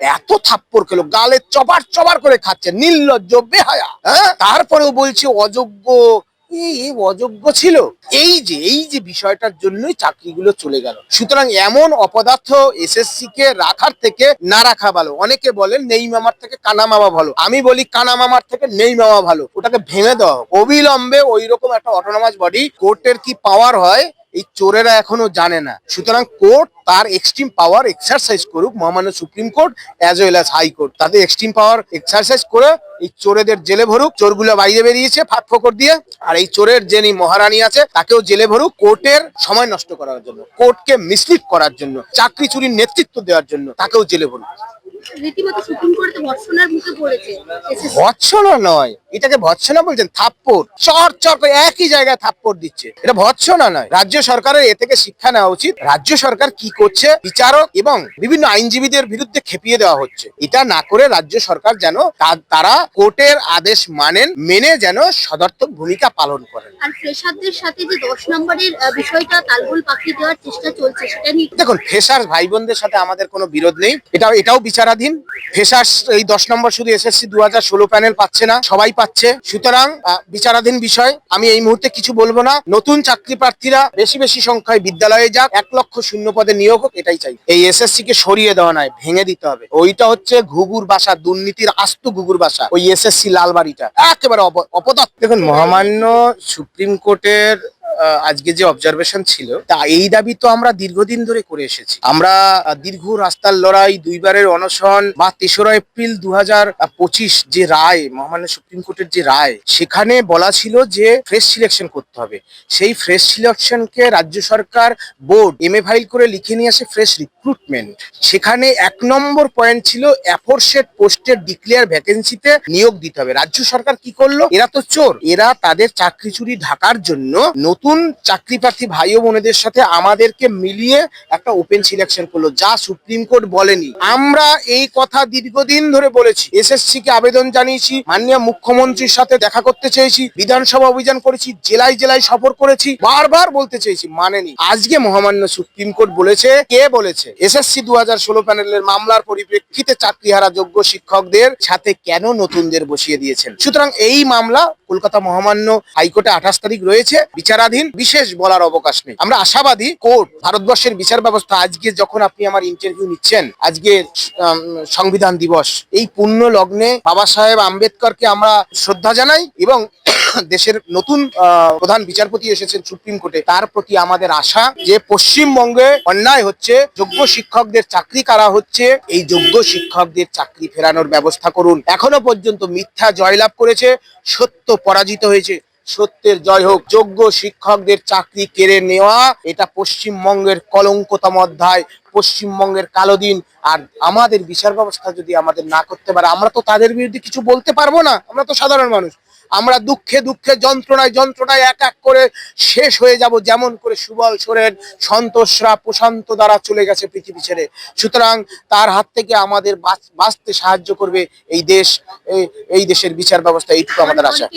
এত থাপ্পড় খেলো, গালে চবার চবার করে খাচ্ছে, নির্লজ্জ, বেহায়া হ্যাঁ? তারপরেও বলছে অযোগ্য অযোগ্য ছিল। এই যে এই যে বিষয়টার জন্যই চাকরিগুলো চলে গেল। সুতরাং এমন অপদার্থ এসএসসি কে রাখার থেকে না রাখা ভালো। অনেকে বলেন নেই মামার থেকে কানা মামা ভালো। আমি বলি, কানা মামার থেকে নেই মামা ভালো। ওটাকে ভেঙে দেওয়া অবিলম্বে ওই রকম একটা অটোনমাস বডি কোর্টের কি পাওয়ার হয় এই চোরেরা এখনও জানে না। সুতরাং কোর্ট তার এক্সট্রিম পাওয়ার এক্সারসাইজ করুক মহামান্য supreme court as well as high court তাদের এক্সট্রিম পাওয়ার এক্সারসাইজ করে এই চোরেদের জেলে ভরুক চোরগুলো বাইরে বেরিয়েছে ফাঁক ফোকর দিয়ে আর এই চোরের যিনি মহারানী আছে তাকেও জেলে ভরুক কোর্টের সময় নষ্ট করার জন্য কোর্টকে মিসলিড করার জন্য চাকরি চুরির নেতৃত্ব দেওয়ার জন্য তাকেও জেলে ভরুক। রীতিমতো সুপ্রিম কোর্টে ভর্সনার মুখে পড়েছে। ভৎসনা নয় এটাকে ভৎসনা বলছেন থাপ্পড়। চর চর করে একই জায়গায় থাপ্পড় দিচ্ছে। এটা ভৎসনা নয় রাজ্য সরকারের এ থেকে শিক্ষা নেওয়া উচিত। রাজ্য সরকার কি করছে বিচারক এবং বিভিন্ন আইনজীবীদের বিরুদ্ধে খেপিয়ে দেওয়া হচ্ছে। এটা না করে রাজ্য সরকার যেন তারা কোর্টের আদেশ মানেন মেনে যেন সদর্থক ভূমিকা পালন করেন। আর ফ্রেশারদের সাথে যে দশ নম্বরের বিষয়টা তালগোল পাকিয়ে দেওয়ার চেষ্টা চলছে সেটা নিয়ে দেখুন ফেসার ভাই বোনদের সাথে আমাদের কোনো বিরোধ নেই। এটা এটাও বিচারাধীন। ফেসার এই দশ নম্বর শুধু এসএসসি দু হাজার ষোলো প্যানেল পাচ্ছে না। সবাই পাচ্ছে সুতরাং আহ, বিচারাধীন বিষয় আমি এই মুহূর্তে কিছু বলব না। নতুন চাকরি প্রার্থীরা বেশি বেশি সংখ্যায় বিদ্যালয়ে যাক এক লক্ষ শূন্য পদে নিয়োগ হোক এটাই চাই। এই এসএসসি কে সরিয়ে দেওয়া নয় ভেঙে দিতে হবে। ওইটা হচ্ছে ঘুঘুর বাসা দুর্নীতির আস্ত ঘুঘুর বাসা ওই এসএসসি লালবাড়িটা। একেবারে অপ- অপদার্থ। দেখুন মহামান্য সুপ্রিম কোর্টের আজকে যে অবজারভেশন ছিল, তা এই দাবি তো আমরা দীর্ঘদিন ধরে করে এসেছি। আমরা দীর্ঘ রাস্তার লড়াই, দুইবারের অনশন বা তেসরা এপ্রিল দু যে রায়, মহামান্য সুপ্রিম কোর্টের যে রায়, সেখানে বলা ছিল যে ফ্রেশ সিলেকশন করতে হবে। সেই ফ্রেশ সিলেকশনকে রাজ্য সরকার, বোর্ড এম এ ফাইল করে লিখে নিয়ে আসে ফ্রেশ রিক্রুটমেন্ট সেখানে এক নম্বর পয়েন্ট ছিল অ্যাফোরসেট পোস্টের ডিক্লেয়ার ভ্যাকেন্সিতে নিয়োগ দিতে হবে। রাজ্য সরকার কি করল? এরা তো চোর। এরা তাদের চাকরি চুরি ঢাকার জন্য নতুন চাকরি প্রার্থী ভাই ও বোনেদের সাথে আমাদেরকে মিলিয়ে একটা ওপেন সিলেকশন করল, যা সুপ্রিম কোর্ট বলেনি। আমরা এই কথা দীর্ঘদিন ধরে বলেছি এসএসসি কে আবেদন জানিয়েছি, মাননীয় মুখ্যমন্ত্রীর সাথে দেখা করতে চেয়েছি, বিধানসভা অভিযান করেছি, জেলায় জেলায় সফর করেছি, বারবার বলতে চেয়েছি, মানেনি। আজকে মহামান্য সুপ্রিম কোর্ট বলেছে, কে বলেছে? এসএসসি দু হাজার ষোলো প্যানেলের মামলার পরিপ্রেক্ষিতে চাকরিহারা যোগ্য শিক্ষকদের সাথে কেন নতুনদের বসিয়ে দিয়েছেন? সুতরাং এই মামলা কলকাতা মহামান্য হাইকোর্টে আঠাশ তারিখ রয়েছে, বিচারাধীন বিশেষ বলার অবকাশ নেই। আমরা আশাবাদী কোর্ট, ভারতবর্ষের বিচার ব্যবস্থা আজকে যখন আপনি আমার ইন্টারভিউ নিচ্ছেন, আজকে সংবিধান দিবস, এই পুণ্য লগ্নে বাবা সাহেব আম্বেদকরকে আমরা শ্রদ্ধা জানাই এবং দেশের নতুন প্রধান বিচারপতি এসেছেন সুপ্রিম কোর্টে, তার প্রতি আমাদের আশা যে পশ্চিমবঙ্গে অন্যায় হচ্ছে, যোগ্য শিক্ষকদের চাকরি কারা হচ্ছে, এই যোগ্য শিক্ষকদের চাকরি ফেরানোর ব্যবস্থা করুন। এখনও পর্যন্ত মিথ্যা জয়লাভ করেছে, সত্য পরাজিত হয়েছে। সত্যের জয় হোক, যোগ্য শিক্ষকদের চাকরি কেড়ে নেওয়া, এটা পশ্চিমবঙ্গের কলঙ্কতম অধ্যায়, পশ্চিমবঙ্গের কালো দিন। আর আমাদের বিচার ব্যবস্থা যদি আমাদের না করতে পারে, আমরা তো তাদের বিরুদ্ধে কিছু বলতে পারব না। আমরা তো সাধারণ মানুষ। আমরা দুঃখে দুঃখে, যন্ত্রণায় যন্ত্রণায় এক এক করে শেষ হয়ে যাব, যেমন করে সুবল সোরেন সন্তোষরা প্রশান্ত দ্বারা চলে গেছে পৃথিবী ছেড়ে। সুতরাং তার হাত থেকে আমাদের বাঁচ- বাঁচতে সাহায্য করবে এই দেশ এই- দেশের বিচার ব্যবস্থা, এইটুকু আমাদের আশা।